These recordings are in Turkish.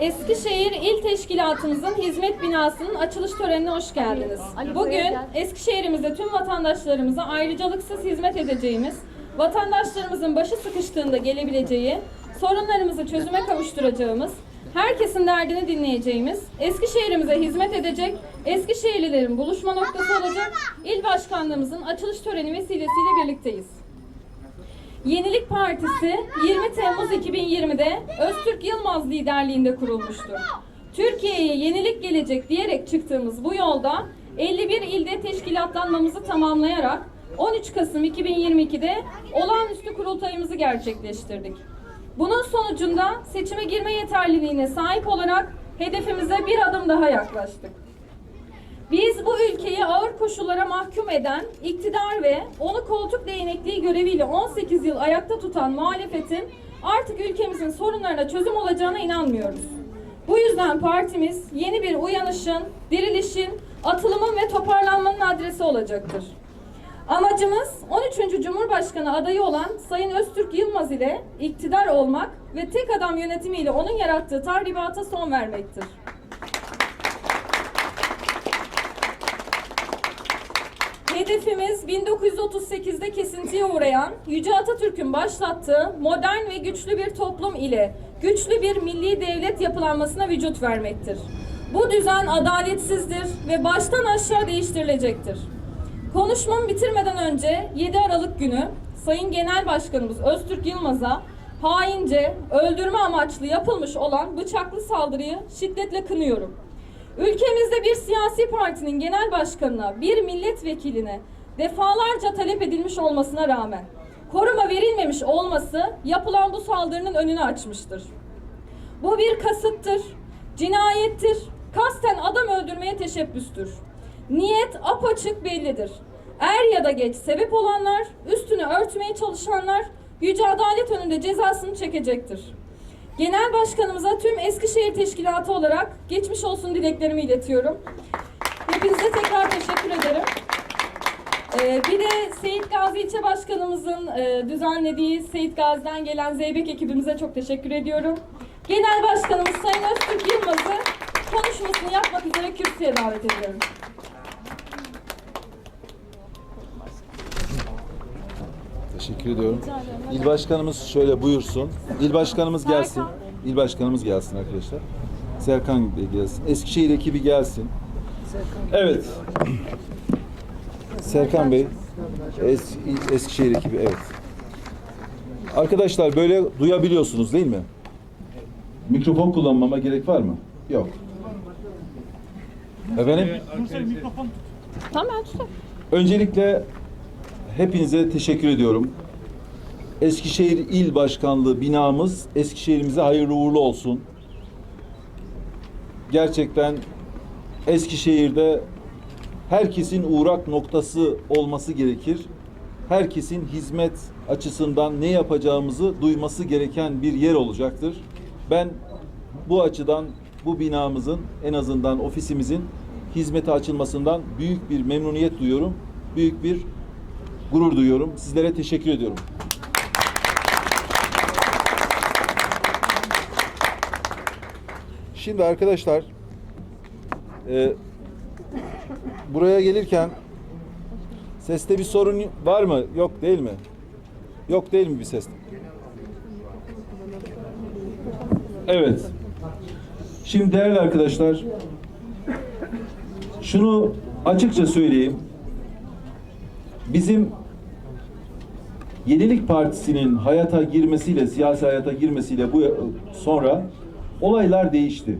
Eskişehir İl Teşkilatımızın hizmet binasının açılış törenine hoş geldiniz. Bugün Eskişehir'imizde tüm vatandaşlarımıza ayrıcalıksız hizmet edeceğimiz, vatandaşlarımızın başı sıkıştığında gelebileceği, sorunlarımızı çözüme kavuşturacağımız, herkesin derdini dinleyeceğimiz, Eskişehir'imize hizmet edecek, Eskişehirlilerin buluşma noktası olacak İl Başkanlığımızın açılış töreni vesilesiyle birlikteyiz. Yenilik Partisi 20 Temmuz 2020'de Öztürk Yılmaz liderliğinde kurulmuştur. Türkiye'ye yenilik gelecek diyerek çıktığımız bu yolda 51 ilde teşkilatlanmamızı tamamlayarak 13 Kasım 2022'de olağanüstü kurultayımızı gerçekleştirdik. Bunun sonucunda seçime girme yeterliliğine sahip olarak hedefimize bir adım daha yaklaştık. Biz bu ülkeyi ağır koşullara mahkum eden iktidar ve onu koltuk değnekliği göreviyle 18 yıl ayakta tutan muhalefetin artık ülkemizin sorunlarına çözüm olacağına inanmıyoruz. Bu yüzden partimiz yeni bir uyanışın, dirilişin, atılımın ve toparlanmanın adresi olacaktır. Amacımız 13. Cumhurbaşkanı adayı olan Sayın Öztürk Yılmaz ile iktidar olmak ve tek adam yönetimiyle onun yarattığı tahribata son vermektir. Hedefimiz 1938'de kesintiye uğrayan Yüce Atatürk'ün başlattığı modern ve güçlü bir toplum ile güçlü bir milli devlet yapılanmasına vücut vermektir. Bu düzen adaletsizdir ve baştan aşağı değiştirilecektir. Konuşmamı bitirmeden önce 7 Aralık günü Sayın Genel Başkanımız Öztürk Yılmaz'a haince, öldürme amaçlı yapılmış olan bıçaklı saldırıyı şiddetle kınıyorum. Ülkemizde bir siyasi partinin genel başkanına, bir milletvekiline defalarca talep edilmiş olmasına rağmen koruma verilmemiş olması yapılan bu saldırının önünü açmıştır. Bu bir kasıttır, cinayettir, kasten adam öldürmeye teşebbüstür. Niyet apaçık bellidir. Er ya da geç sebep olanlar, üstünü örtmeye çalışanlar yüce adalet önünde cezasını çekecektir. Genel Başkanımıza tüm Eskişehir Teşkilatı olarak geçmiş olsun dileklerimi iletiyorum. Hepinize tekrar teşekkür ederim. Ee, bir de Seyit Gazi İlçe Başkanımızın e, düzenlediği Seyit Gazi'den gelen Zeybek ekibimize çok teşekkür ediyorum. Genel Başkanımız Sayın Öztürk Yılmaz'ı konuşmasını yapmak üzere kürsüye davet ediyorum. Teşekkür ediyorum. İl başkanımız şöyle buyursun. İl başkanımız gelsin. İl başkanımız gelsin arkadaşlar. Serkan Bey gelsin. Eskişehir ekibi gelsin. Evet. Serkan Bey. Es, Eskişehir ekibi evet. Arkadaşlar böyle duyabiliyorsunuz değil mi? Mikrofon kullanmama gerek var mı? Yok. Efendim? Tamam. Öncelikle hepinize teşekkür ediyorum. Eskişehir İl Başkanlığı binamız Eskişehir'imize hayırlı uğurlu olsun. Gerçekten Eskişehir'de herkesin uğrak noktası olması gerekir. Herkesin hizmet açısından ne yapacağımızı duyması gereken bir yer olacaktır. Ben bu açıdan bu binamızın en azından ofisimizin hizmete açılmasından büyük bir memnuniyet duyuyorum. Büyük bir gurur duyuyorum. Sizlere teşekkür ediyorum. Şimdi arkadaşlar e, buraya gelirken seste bir sorun var mı? Yok değil mi? Yok değil mi bir ses? Evet. Şimdi değerli arkadaşlar şunu açıkça söyleyeyim. Bizim Yenilik Partisi'nin hayata girmesiyle, siyasi hayata girmesiyle bu sonra olaylar değişti.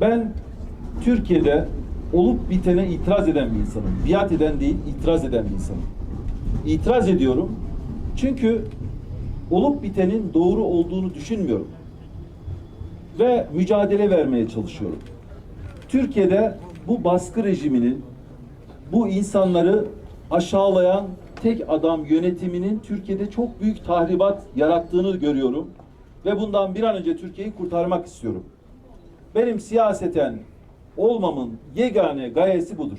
Ben Türkiye'de olup bitene itiraz eden bir insanım. Biat eden değil, itiraz eden bir insanım. İtiraz ediyorum. Çünkü olup bitenin doğru olduğunu düşünmüyorum. Ve mücadele vermeye çalışıyorum. Türkiye'de bu baskı rejiminin bu insanları aşağılayan tek adam yönetiminin Türkiye'de çok büyük tahribat yarattığını görüyorum. Ve bundan bir an önce Türkiye'yi kurtarmak istiyorum. Benim siyaseten olmamın yegane gayesi budur.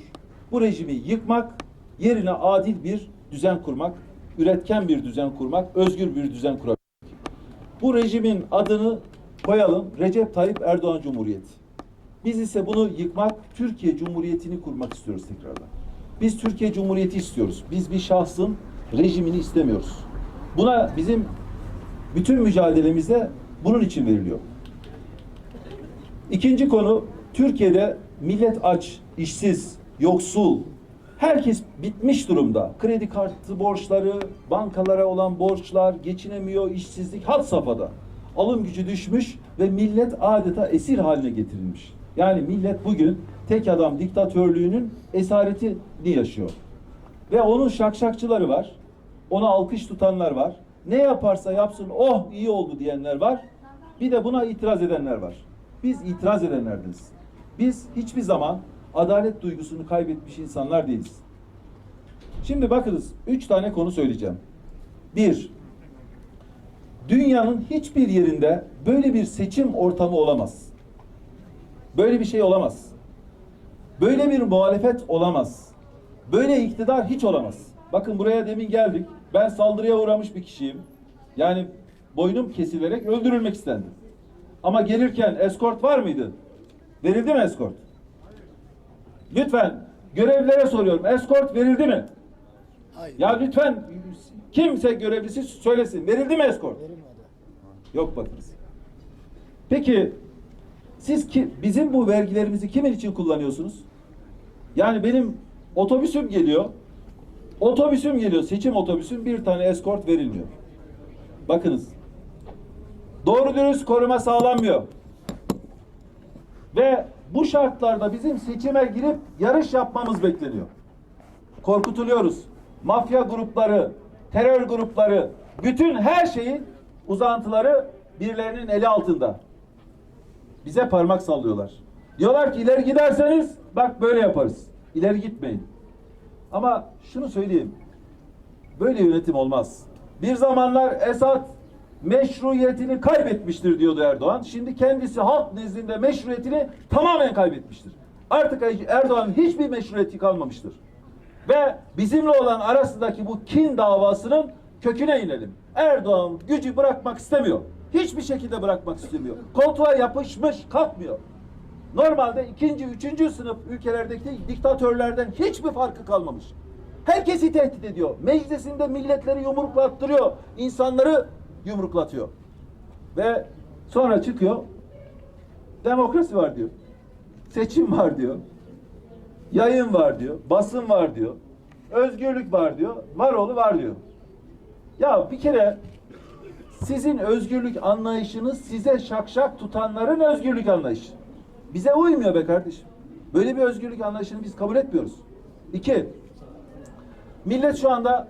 Bu rejimi yıkmak, yerine adil bir düzen kurmak, üretken bir düzen kurmak, özgür bir düzen kurmak. Bu rejimin adını koyalım Recep Tayyip Erdoğan Cumhuriyeti. Biz ise bunu yıkmak, Türkiye Cumhuriyeti'ni kurmak istiyoruz tekrardan. Biz Türkiye Cumhuriyeti istiyoruz. Biz bir şahsın rejimini istemiyoruz. Buna bizim bütün mücadelemizde bunun için veriliyor. İkinci konu Türkiye'de millet aç, işsiz, yoksul. Herkes bitmiş durumda. Kredi kartı borçları, bankalara olan borçlar, geçinemiyor, işsizlik had safhada. Alım gücü düşmüş ve millet adeta esir haline getirilmiş. Yani millet bugün tek adam diktatörlüğünün esaretini yaşıyor. Ve onun şakşakçıları var. Ona alkış tutanlar var. Ne yaparsa yapsın oh iyi oldu diyenler var. Bir de buna itiraz edenler var. Biz itiraz edenlerdeniz. Biz hiçbir zaman adalet duygusunu kaybetmiş insanlar değiliz. Şimdi bakınız üç tane konu söyleyeceğim. Bir, dünyanın hiçbir yerinde böyle bir seçim ortamı olamaz. Böyle bir şey olamaz. Böyle bir muhalefet olamaz. Böyle iktidar hiç olamaz. Bakın buraya demin geldik. Ben saldırıya uğramış bir kişiyim. Yani boynum kesilerek öldürülmek istendi. Ama gelirken eskort var mıydı? Verildi mi eskort? Lütfen görevlilere soruyorum. Eskort verildi mi? Hayır. Ya lütfen kimse görevlisi söylesin. Verildi mi eskort? Verilmedi. Yok bakınız. Peki siz ki bizim bu vergilerimizi kimin için kullanıyorsunuz? Yani benim otobüsüm geliyor. Otobüsüm geliyor. Seçim otobüsüm bir tane eskort verilmiyor. Bakınız. Doğru dürüst koruma sağlanmıyor. Ve bu şartlarda bizim seçime girip yarış yapmamız bekleniyor. Korkutuluyoruz. Mafya grupları, terör grupları, bütün her şeyin uzantıları birilerinin eli altında. Bize parmak sallıyorlar. Diyorlar ki ileri giderseniz bak böyle yaparız. İleri gitmeyin. Ama şunu söyleyeyim. Böyle yönetim olmaz. Bir zamanlar Esad meşruiyetini kaybetmiştir diyordu Erdoğan. Şimdi kendisi halk nezdinde meşruiyetini tamamen kaybetmiştir. Artık Erdoğan'ın hiçbir meşruiyeti kalmamıştır. Ve bizimle olan arasındaki bu kin davasının köküne inelim. Erdoğan gücü bırakmak istemiyor. Hiçbir şekilde bırakmak istemiyor. Koltuğa yapışmış, kalkmıyor. Normalde ikinci, üçüncü sınıf ülkelerdeki diktatörlerden hiçbir farkı kalmamış. Herkesi tehdit ediyor. Meclisinde milletleri yumruklattırıyor. insanları yumruklatıyor. Ve sonra çıkıyor. Demokrasi var diyor. Seçim var diyor. Yayın var diyor. Basın var diyor. Özgürlük var diyor. Varoğlu var diyor. Ya bir kere sizin özgürlük anlayışınız size şakşak tutanların özgürlük anlayışı. Bize uymuyor be kardeşim. Böyle bir özgürlük anlayışını biz kabul etmiyoruz. İki, millet şu anda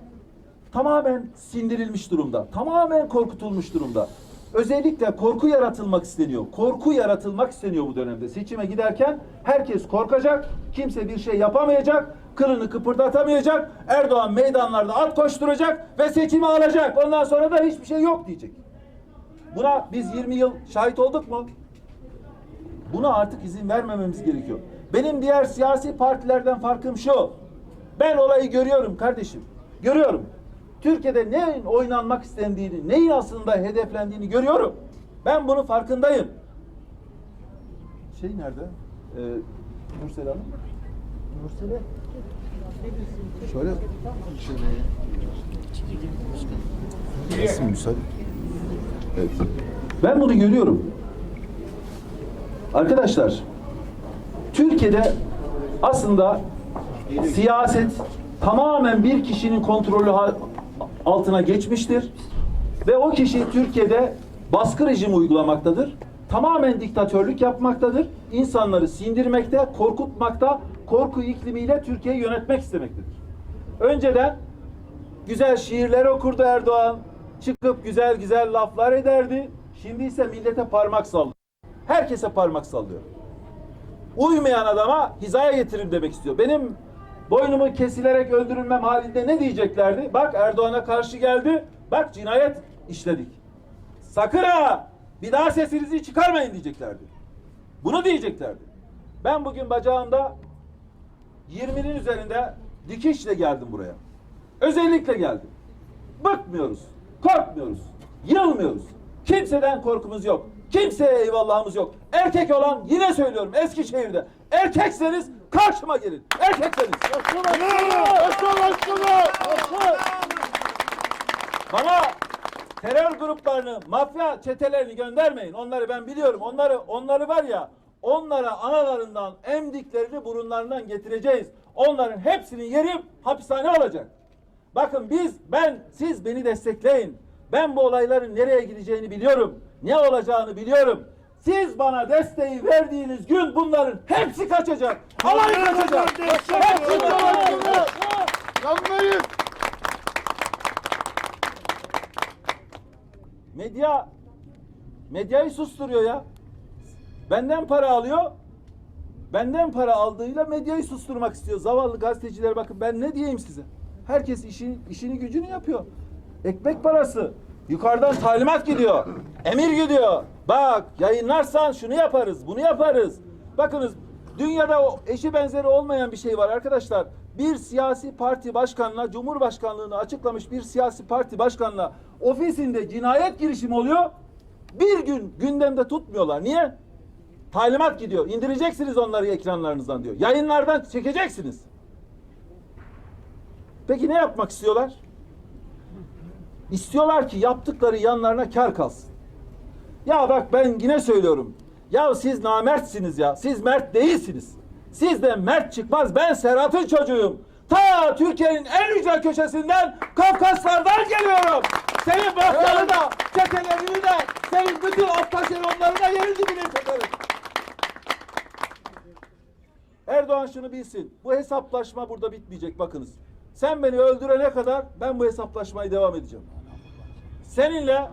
tamamen sindirilmiş durumda. Tamamen korkutulmuş durumda. Özellikle korku yaratılmak isteniyor. Korku yaratılmak isteniyor bu dönemde. Seçime giderken herkes korkacak. Kimse bir şey yapamayacak. Kılını kıpırdatamayacak. Erdoğan meydanlarda at koşturacak ve seçimi alacak. Ondan sonra da hiçbir şey yok diyecek. Buna biz 20 yıl şahit olduk mu? Buna artık izin vermememiz gerekiyor. Benim diğer siyasi partilerden farkım şu. Ben olayı görüyorum kardeşim. Görüyorum. Türkiye'de neyin oynanmak istendiğini, neyin aslında hedeflendiğini görüyorum. Ben bunun farkındayım. Şey nerede? Ee, Nursel Hanım. Nursel'e Şöyle. Resim müsaade. Evet. Ben bunu görüyorum. Arkadaşlar, Türkiye'de aslında siyaset tamamen bir kişinin kontrolü altına geçmiştir. Ve o kişi Türkiye'de baskı rejimi uygulamaktadır. Tamamen diktatörlük yapmaktadır. İnsanları sindirmekte, korkutmakta, korku iklimiyle Türkiye'yi yönetmek istemektedir. Önceden güzel şiirler okurdu Erdoğan. Çıkıp güzel güzel laflar ederdi. Şimdi ise millete parmak sallıyor. Herkese parmak sallıyor. Uymayan adama hizaya getirin demek istiyor. Benim boynumu kesilerek öldürülmem halinde ne diyeceklerdi? Bak Erdoğan'a karşı geldi. Bak cinayet işledik. Sakın ha! Bir daha sesinizi çıkarmayın diyeceklerdi. Bunu diyeceklerdi. Ben bugün bacağımda 20'nin üzerinde dikişle geldim buraya. Özellikle geldim. Bıkmıyoruz, korkmuyoruz, yılmıyoruz. Kimseden korkumuz yok. Kimseye eyvallahımız yok. Erkek olan yine söylüyorum Eskişehir'de. Erkekseniz karşıma gelin. Erkekseniz. Bana terör gruplarını, mafya çetelerini göndermeyin. Onları ben biliyorum. Onları onları var ya, onlara analarından emdiklerini burunlarından getireceğiz. Onların hepsinin yeri hapishane olacak. Bakın biz, ben, siz beni destekleyin. Ben bu olayların nereye gideceğini biliyorum. Ne olacağını biliyorum. Siz bana desteği verdiğiniz gün bunların hepsi kaçacak. Alay kaçacak. Hepsi kaçacak. Yanmayın. Medya medyayı susturuyor ya. Benden para alıyor. Benden para aldığıyla medyayı susturmak istiyor. Zavallı gazeteciler bakın ben ne diyeyim size? Herkes işini, işini gücünü yapıyor. Ekmek parası. Yukarıdan talimat gidiyor. Emir gidiyor. Bak yayınlarsan şunu yaparız, bunu yaparız. Bakınız dünyada o eşi benzeri olmayan bir şey var arkadaşlar. Bir siyasi parti başkanına, cumhurbaşkanlığını açıklamış bir siyasi parti başkanına ofisinde cinayet girişimi oluyor. Bir gün gündemde tutmuyorlar. Niye? Talimat gidiyor. İndireceksiniz onları ekranlarınızdan diyor. Yayınlardan çekeceksiniz. Peki ne yapmak istiyorlar? İstiyorlar ki yaptıkları yanlarına kar kalsın. Ya bak ben yine söylüyorum. Ya siz namertsiniz ya. Siz mert değilsiniz. Sizden mert çıkmaz. Ben Serhat'ın çocuğuyum. Ta Türkiye'nin en ücra köşesinden Kafkaslardan geliyorum. Senin bakları da, çetelerini de, senin bütün aptaşeronları da yerin dibine çekerim. Erdoğan şunu bilsin. Bu hesaplaşma burada bitmeyecek bakınız. Sen beni öldürene kadar ben bu hesaplaşmayı devam edeceğim. Seninle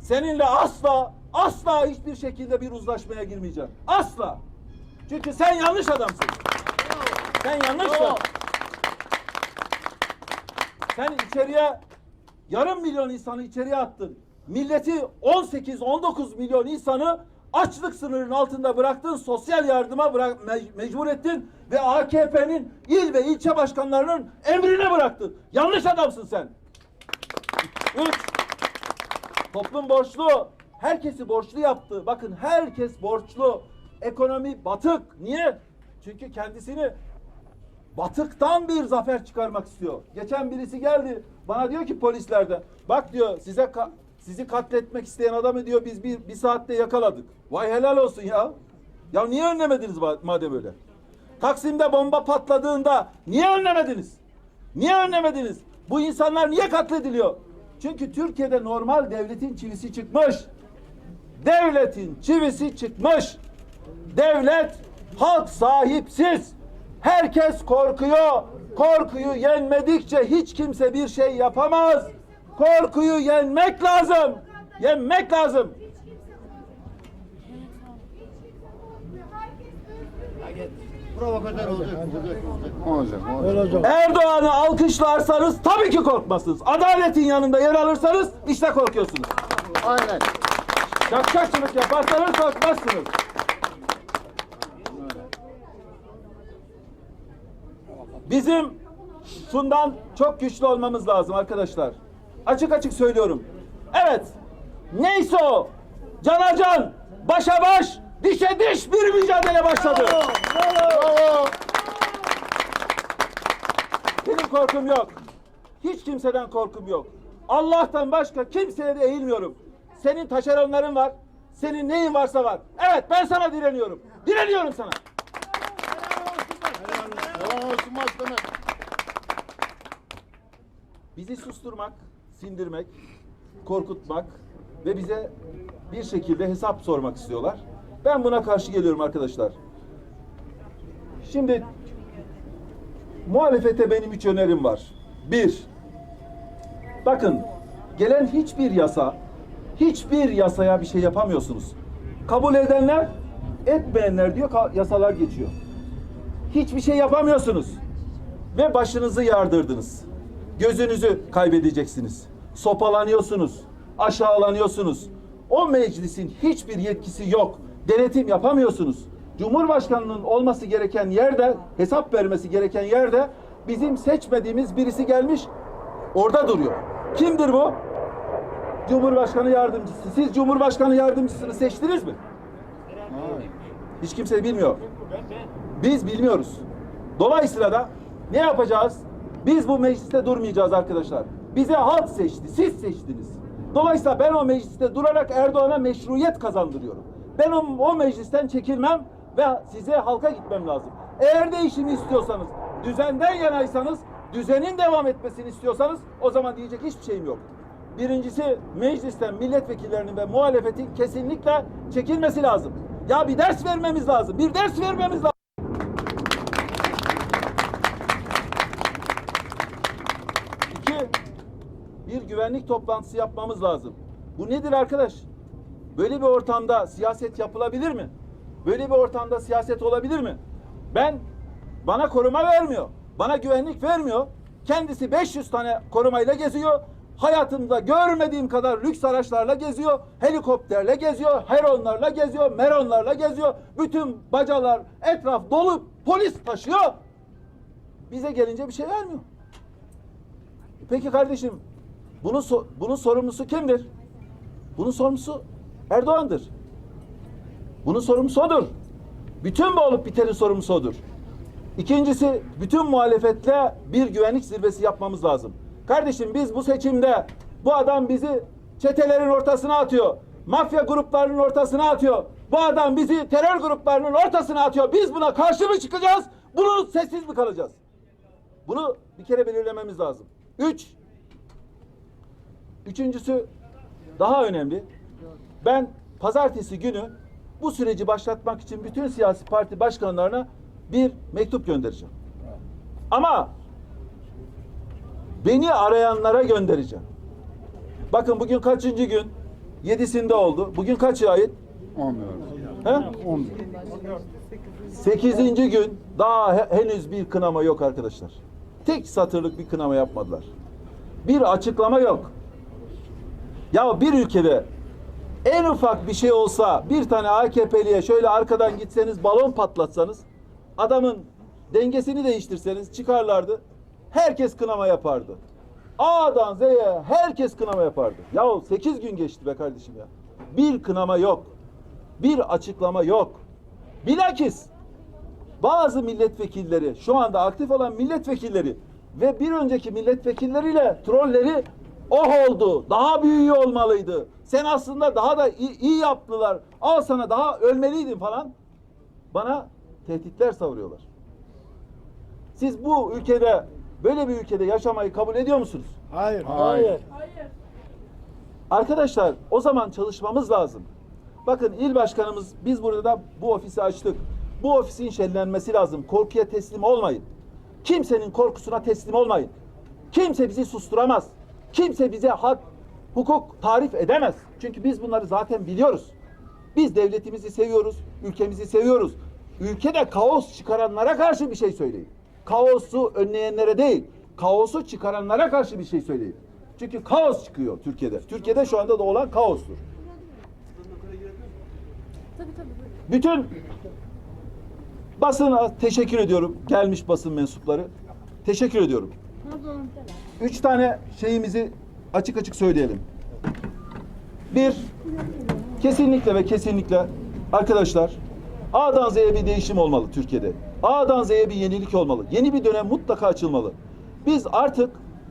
seninle asla asla hiçbir şekilde bir uzlaşmaya girmeyeceğim. Asla. Çünkü sen yanlış adamsın. Sen yanlışsın. Sen içeriye yarım milyon insanı içeriye attın. Milleti 18-19 milyon insanı açlık sınırının altında bıraktın, sosyal yardıma bırak, me- mecbur ettin ve AKP'nin il ve ilçe başkanlarının emrine bıraktın. Yanlış adamsın sen. Üç, toplum borçlu. Herkesi borçlu yaptı. Bakın herkes borçlu. Ekonomi batık. Niye? Çünkü kendisini batıktan bir zafer çıkarmak istiyor. Geçen birisi geldi bana diyor ki polislerde bak diyor size sizi katletmek isteyen adamı diyor biz bir, bir saatte yakaladık. Vay helal olsun ya. Ya niye önlemediniz ma- madem öyle? Taksim'de bomba patladığında niye önlemediniz? Niye önlemediniz? Bu insanlar niye katlediliyor? Çünkü Türkiye'de normal devletin çivisi çıkmış. Devletin çivisi çıkmış. Devlet halk sahipsiz. Herkes korkuyor. Korkuyu yenmedikçe hiç kimse bir şey yapamaz. Korkuyu yenmek lazım. Yenmek lazım. Provokatör olacak. Olacak. Öyle olacak. Erdoğan'ı alkışlarsanız tabii ki korkmazsınız. Adaletin yanında yer alırsanız işte korkuyorsunuz. Aynen. Şakşakçılık yaparsanız korkmazsınız. Bizim şundan çok güçlü olmamız lazım arkadaşlar. Açık açık söylüyorum. Evet. Neyse o. Cana can, başa baş, dişe diş bir mücadele başladı. Bravo. Benim korkum yok. Hiç kimseden korkum yok. Allah'tan başka kimseye de eğilmiyorum. Senin taşeronların var. Senin neyin varsa var. Evet ben sana direniyorum. Direniyorum sana. Helal olsun başkanım. Bizi susturmak, sindirmek, korkutmak ve bize bir şekilde hesap sormak istiyorlar. Ben buna karşı geliyorum arkadaşlar. Şimdi muhalefete benim üç önerim var. Bir, bakın gelen hiçbir yasa, hiçbir yasaya bir şey yapamıyorsunuz. Kabul edenler, etmeyenler diyor yasalar geçiyor. Hiçbir şey yapamıyorsunuz ve başınızı yardırdınız. Gözünüzü kaybedeceksiniz. Sopalanıyorsunuz, aşağılanıyorsunuz. O meclisin hiçbir yetkisi yok. Denetim yapamıyorsunuz. Cumhurbaşkanının olması gereken yerde, hesap vermesi gereken yerde bizim seçmediğimiz birisi gelmiş orada duruyor. Kimdir bu? Cumhurbaşkanı yardımcısı. Siz Cumhurbaşkanı yardımcısını seçtiniz mi? Hiç kimse bilmiyor. Biz bilmiyoruz. Dolayısıyla da ne yapacağız? Biz bu mecliste durmayacağız arkadaşlar. Bize halk seçti, siz seçtiniz. Dolayısıyla ben o mecliste durarak Erdoğan'a meşruiyet kazandırıyorum. Ben o, o meclisten çekilmem ve size halka gitmem lazım. Eğer değişimi istiyorsanız, düzenden yanaysanız, düzenin devam etmesini istiyorsanız o zaman diyecek hiçbir şeyim yok. Birincisi meclisten milletvekillerinin ve muhalefetin kesinlikle çekilmesi lazım. Ya bir ders vermemiz lazım. Bir ders vermemiz lazım. İki, bir güvenlik toplantısı yapmamız lazım. Bu nedir arkadaş? Böyle bir ortamda siyaset yapılabilir mi? Böyle bir ortamda siyaset olabilir mi? Ben bana koruma vermiyor. Bana güvenlik vermiyor. Kendisi 500 tane korumayla geziyor. Hayatımda görmediğim kadar lüks araçlarla geziyor. Helikopterle geziyor. Heronlarla geziyor. Meronlarla geziyor. Bütün bacalar etraf dolu polis taşıyor. Bize gelince bir şey vermiyor. Peki kardeşim bunun bunun sorumlusu kimdir? Bunun sorumlusu Erdoğan'dır. Bunun sorumlusu odur. Bütün bu olup bitenin sorumlusu odur. İkincisi bütün muhalefetle bir güvenlik zirvesi yapmamız lazım. Kardeşim biz bu seçimde bu adam bizi çetelerin ortasına atıyor. Mafya gruplarının ortasına atıyor. Bu adam bizi terör gruplarının ortasına atıyor. Biz buna karşı mı çıkacağız? Bunu sessiz mi kalacağız? Bunu bir kere belirlememiz lazım. Üç, üçüncüsü daha önemli. Ben pazartesi günü bu süreci başlatmak için bütün siyasi parti başkanlarına bir mektup göndereceğim. Ama beni arayanlara göndereceğim. Bakın bugün kaçıncı gün? Yedisinde oldu. Bugün kaç ayet? 11. He? 11. Sekizinci gün daha he- henüz bir kınama yok arkadaşlar. Tek satırlık bir kınama yapmadılar. Bir açıklama yok. Ya bir ülkede en ufak bir şey olsa bir tane AKP'liye şöyle arkadan gitseniz balon patlatsanız adamın dengesini değiştirseniz çıkarlardı. Herkes kınama yapardı. A'dan Z'ye herkes kınama yapardı. Ya 8 gün geçti be kardeşim ya. Bir kınama yok. Bir açıklama yok. Bilakis bazı milletvekilleri, şu anda aktif olan milletvekilleri ve bir önceki milletvekilleriyle trolleri oh oldu, daha büyüğü olmalıydı. Sen aslında daha da iyi, iyi yaptılar. Al sana daha ölmeliydin falan. Bana tehditler savuruyorlar. Siz bu ülkede, böyle bir ülkede yaşamayı kabul ediyor musunuz? Hayır. Hayır. Arkadaşlar o zaman çalışmamız lazım. Bakın il başkanımız biz burada da bu ofisi açtık. Bu ofisin şenlenmesi lazım. Korkuya teslim olmayın. Kimsenin korkusuna teslim olmayın. Kimse bizi susturamaz. Kimse bize hak, hukuk tarif edemez. Çünkü biz bunları zaten biliyoruz. Biz devletimizi seviyoruz, ülkemizi seviyoruz. Ülkede kaos çıkaranlara karşı bir şey söyleyin. Kaosu önleyenlere değil, kaosu çıkaranlara karşı bir şey söyleyin. Çünkü kaos çıkıyor Türkiye'de. Türkiye'de şu anda da olan kaostur. Bütün basına teşekkür ediyorum. Gelmiş basın mensupları. Teşekkür ediyorum. Üç tane şeyimizi açık açık söyleyelim. Bir, kesinlikle ve kesinlikle arkadaşlar A'dan Z'ye bir değişim olmalı Türkiye'de. A'dan Z'ye bir yenilik olmalı. Yeni bir dönem mutlaka açılmalı. Biz artık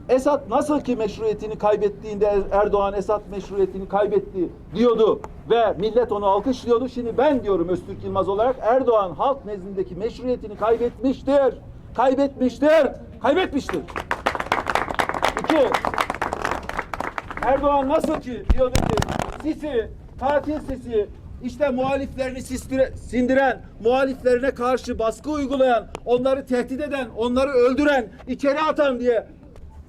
Esad nasıl ki meşruiyetini kaybettiğinde Erdoğan Esad meşruiyetini kaybetti diyordu ve millet onu alkışlıyordu. Şimdi ben diyorum Öztürk Yılmaz olarak Erdoğan halk nezdindeki meşruiyetini kaybetmiştir. Kaybetmiştir. Kaybetmiştir. İki, Erdoğan nasıl ki diyordu ki Sisi, tatil Sisi, işte muhaliflerini sistire- sindiren, muhaliflerine karşı baskı uygulayan, onları tehdit eden, onları öldüren, içeri atan diye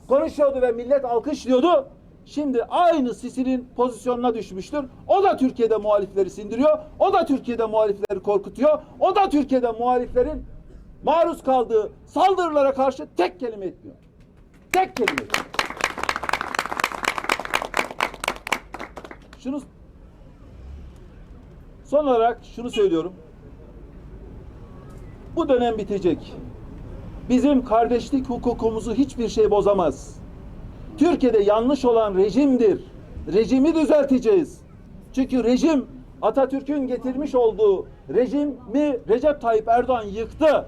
konuşuyordu ve millet alkışlıyordu. Şimdi aynı Sisi'nin pozisyonuna düşmüştür. O da Türkiye'de muhalifleri sindiriyor. O da Türkiye'de muhalifleri korkutuyor. O da Türkiye'de muhaliflerin maruz kaldığı saldırılara karşı tek kelime etmiyor. Tek kelime. Şunu son olarak şunu söylüyorum. Bu dönem bitecek. Bizim kardeşlik hukukumuzu hiçbir şey bozamaz. Türkiye'de yanlış olan rejimdir. rejimi düzelteceğiz. Çünkü rejim Atatürk'ün getirmiş olduğu rejimi Recep Tayyip Erdoğan yıktı.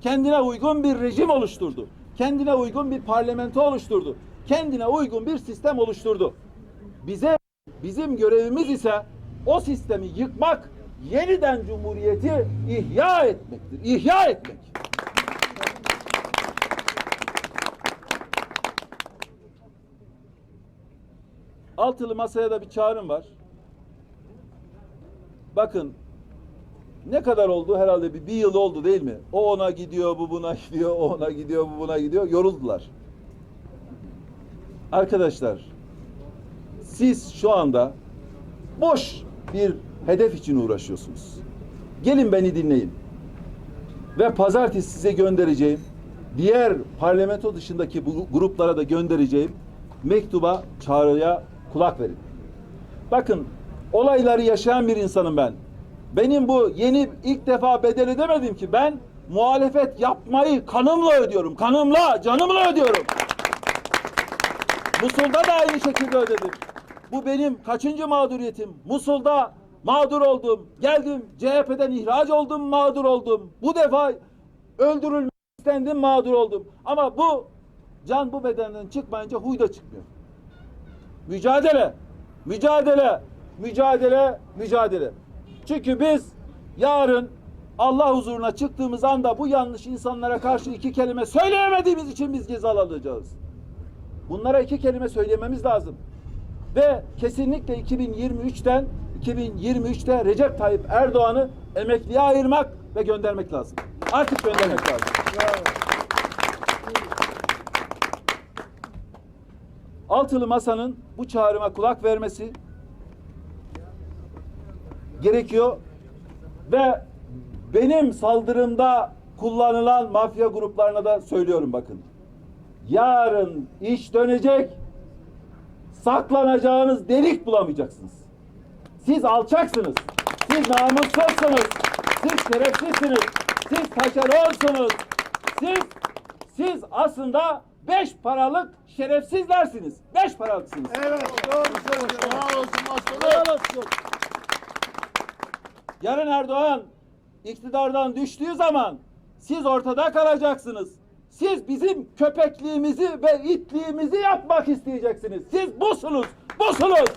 Kendine uygun bir rejim oluşturdu. Kendine uygun bir parlamento oluşturdu. Kendine uygun bir sistem oluşturdu. Bize bizim görevimiz ise o sistemi yıkmak, yeniden cumhuriyeti ihya etmektir. İhya etmek. Altılı masaya da bir çağrım var. Bakın ne kadar oldu? Herhalde bir, bir yıl oldu değil mi? O ona gidiyor, bu buna gidiyor, o ona gidiyor, bu buna gidiyor. Yoruldular. Arkadaşlar, siz şu anda boş bir hedef için uğraşıyorsunuz. Gelin beni dinleyin. Ve pazartesi size göndereceğim, diğer parlamento dışındaki bu gruplara da göndereceğim mektuba, çağrıya kulak verin. Bakın olayları yaşayan bir insanım ben. Benim bu yeni ilk defa bedel ödemedim ki ben muhalefet yapmayı kanımla ödüyorum. Kanımla, canımla ödüyorum. Musul'da da aynı şekilde ödedim. Bu benim kaçıncı mağduriyetim? Musul'da mağdur oldum. Geldim CHP'den ihraç oldum, mağdur oldum. Bu defa öldürülmek istendim, mağdur oldum. Ama bu can bu bedenden çıkmayınca huy da çıkmıyor. Mücadele, mücadele, mücadele, mücadele. Çünkü biz yarın Allah huzuruna çıktığımız anda bu yanlış insanlara karşı iki kelime söyleyemediğimiz için biz cezalanacağız. Bunlara iki kelime söylememiz lazım. Ve kesinlikle 2023'ten 2023'te Recep Tayyip Erdoğan'ı emekliye ayırmak ve göndermek lazım. Artık göndermek lazım. Altılı Masa'nın bu çağrıma kulak vermesi gerekiyor ve benim saldırımda kullanılan mafya gruplarına da söylüyorum bakın. Yarın iş dönecek, saklanacağınız delik bulamayacaksınız. Siz alçaksınız, siz namussuzsunuz, siz şerefsizsiniz, siz taşeronsunuz, siz, siz aslında beş paralık şerefsizlersiniz. Beş paralıksınız. Evet doğru söylüyorsun. Sağ olsun olsun. Yarın Erdoğan iktidardan düştüğü zaman siz ortada kalacaksınız. Siz bizim köpekliğimizi ve itliğimizi yapmak isteyeceksiniz. Siz busunuz, busunuz.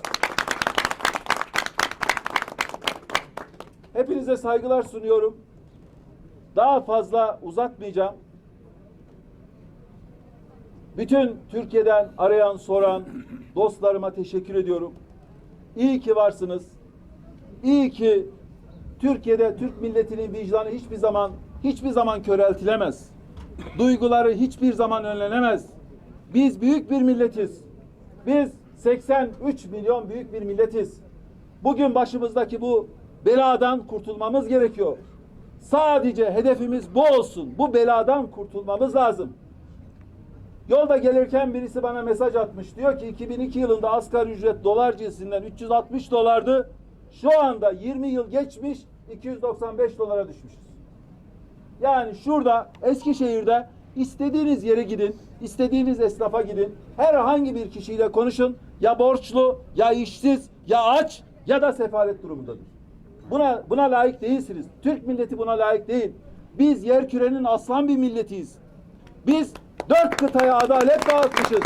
Hepinize saygılar sunuyorum. Daha fazla uzatmayacağım. Bütün Türkiye'den arayan, soran dostlarıma teşekkür ediyorum. İyi ki varsınız. İyi ki Türkiye'de Türk milletinin vicdanı hiçbir zaman hiçbir zaman köreltilemez. Duyguları hiçbir zaman önlenemez. Biz büyük bir milletiz. Biz 83 milyon büyük bir milletiz. Bugün başımızdaki bu beladan kurtulmamız gerekiyor. Sadece hedefimiz bu olsun. Bu beladan kurtulmamız lazım. Yolda gelirken birisi bana mesaj atmış. Diyor ki 2002 yılında asgari ücret dolar cinsinden 360 dolardı. Şu anda 20 yıl geçmiş 295 dolara düşmüşüz. Yani şurada Eskişehir'de istediğiniz yere gidin, istediğiniz esnafa gidin. Herhangi bir kişiyle konuşun. Ya borçlu, ya işsiz, ya aç ya da sefalet durumundadır. Buna buna layık değilsiniz. Türk milleti buna layık değil. Biz yer kürenin aslan bir milletiyiz. Biz dört kıtaya adalet dağıtmışız.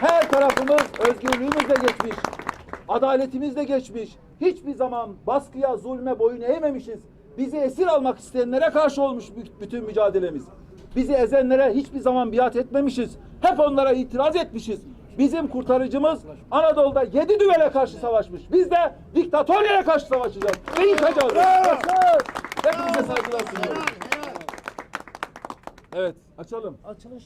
Her tarafımız özgürlüğümüzle geçmiş. Adaletimizle geçmiş. Hiçbir zaman baskıya, zulme boyun eğmemişiz. Bizi esir almak isteyenlere karşı olmuş bü- bütün mücadelemiz. Bizi ezenlere hiçbir zaman biat etmemişiz. Hep onlara itiraz etmişiz. Bizim kurtarıcımız Anadolu'da yedi düvele karşı savaşmış. Biz de diktatöryeye karşı savaşacağız. Ve yıkacağız. Hepinize saygılar sunuyorum. Evet, açalım. Açılış